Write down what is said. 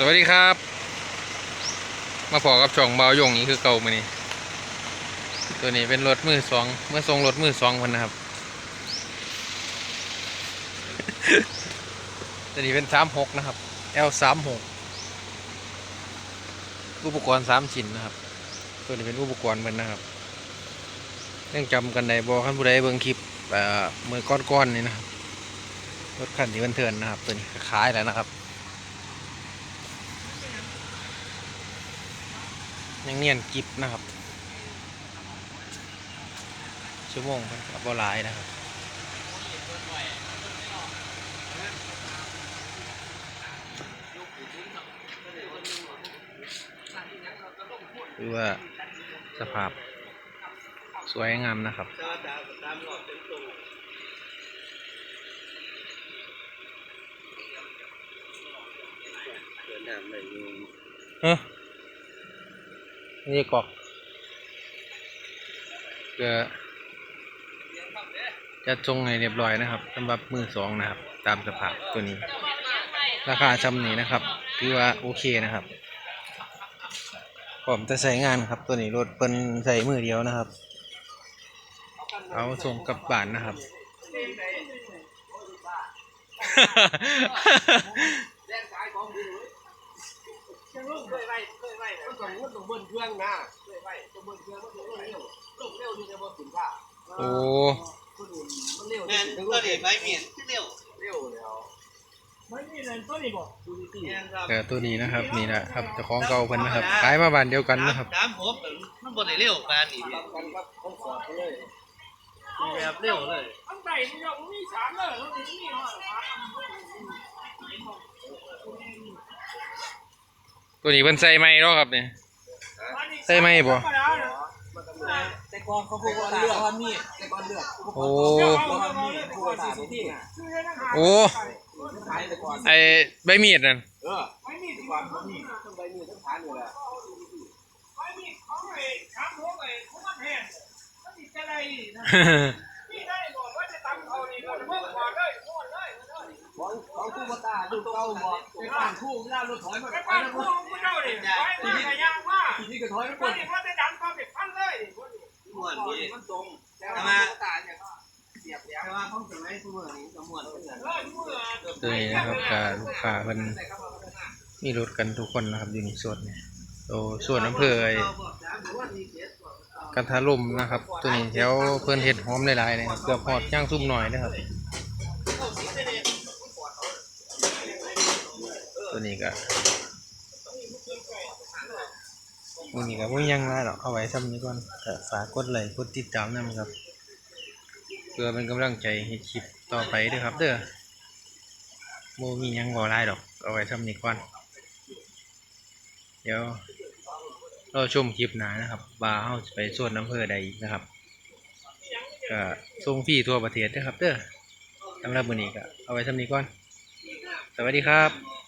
สวัสดีครับ มาพอกับช่องเบายงนี่คือเก่ามานี่ตัวนี้เป็นรถมือสองเมื่อทรงรถมือสองคนนะครับ ตัวนี้เป็นสามหกนะครับ L สามหกอุปกรณ์สามชิ้นนะครับ ตัวนี้เป็นอุปกรณ์มันนะครับยังจำกันได้บอขั้นผู้ใดเบิ่งคลิปเมือก้อนๆนี่นะครับรถคันที่มันเถื่อนนะครับ ตัวนี้ขายแล้วนะครับ ยังเนียนกิฟนะครับ ชั่วโมงมันกับบหลายนะครับคือว่าสภาพสวยงามนะครับเฮ้ย นี่กอกเพื่อจะจงให้เรียบร้อยนะครับสำหรับมือสองนะครับ ตามสภาพตัวนี้ ราคาจำนี้นะครับคือว่าโอเคนะครับผมจะใช้งานครับตัวนี้รถเป็นใส่มือเดียวนะครับ เอาส่งกลับบ้านนะครับ เคยไว้เคยไว้มัน ต้องเบิ้ลเครื่องนะเคยไว้ต้องเบิ้ลเครื่องมันต้องเร็วลงเร็วนี่จะบ่ถึงว่าโอ้คนอื่นมันเร็วแม่นตัวนี้ใบเมียนที่เร็วเร็วแล้วไม่มีอะไรตัวนี้บ่ดูดิสิแต่ตัวนี้นะครับนี่นะครับเจ้าของเก่าเพิ่นนะครับขายมาบ้านเดียวกันนะครับตามผมมันบ่ได้เร็วปานนี้เลยแบบเร็วเลยอันใดมันยังมีสามเลยแล้วนี่ฮะตัวนี้เพิ่นใส่ไม้เนาะครับเนี่ย ใส่ไหมบ่แต่ก่อนเขาพูดว่าเลือกว่ามีแต่ก่อนเลือกโอ้ว่ามีพูดว่าที่ที่โอ้ขายแต่ก่อนไอใบมีดนั่นเออไม่มีแต่ก่อนเขามีต้องใบมีต้องทานอยู่แหละไม่มีของไอ้ช้างหัวไอ้ของมันแห้งมันติดอะไรนะนี่ได้บอกว่าจะตำเขานี่ก็เมื่อก่อนเลยโค่นเลยของของคู่มาตาดูเก่าบอกไปบ้านคู่เวลารถถอยมาไอ้ไปบ้านแถอยมาคก่อนนนี้ว่าจะดันความเป็นพันเลยม่วนดีมันตรงแต่ว่าตาเนี่ยเสียบแล้วแต่ว่าเขาสมัยคู่นี้ก็ม่วนเหมือนกันเออเมื่อตัวนี้นะครับกับลูกค้าเพิ่นมีรถกันทุกคนนะครับอยู่ในส่วนเนี่ยโอ้ส่วนอำเภอกันทาลมนะครับ ตัวนี้แถวเพิ่นเฮ็ดหอมหลายๆเนะครับเกือบฮอดย่างซุ่มหน่อยนะครับ ตัวนี้ก็ วันนี้ก็บ่มีหยังไรหรอกเอาไว้ซ้ำนี้ก่อนก็ฝากกดไลค์กดติดตามนำครับ เพื่อเป็นกำลังใจให้คลิปต่อไปด้วยครับ เด้อโมมียังบ่ไรดอกเอาไว้ซ้ำนี้ก่อน เดี๋ยวเราชมคลิปหนานะครับว่าเฮาไปส่วนอำเภอใดอีกนะครับก็ส่งฟรีทั่วประเทศนะครับ เด้อสำหรับมื้อนี้ก็เอาไว้ซ้ำนี้ก่อน สวัสดีครับ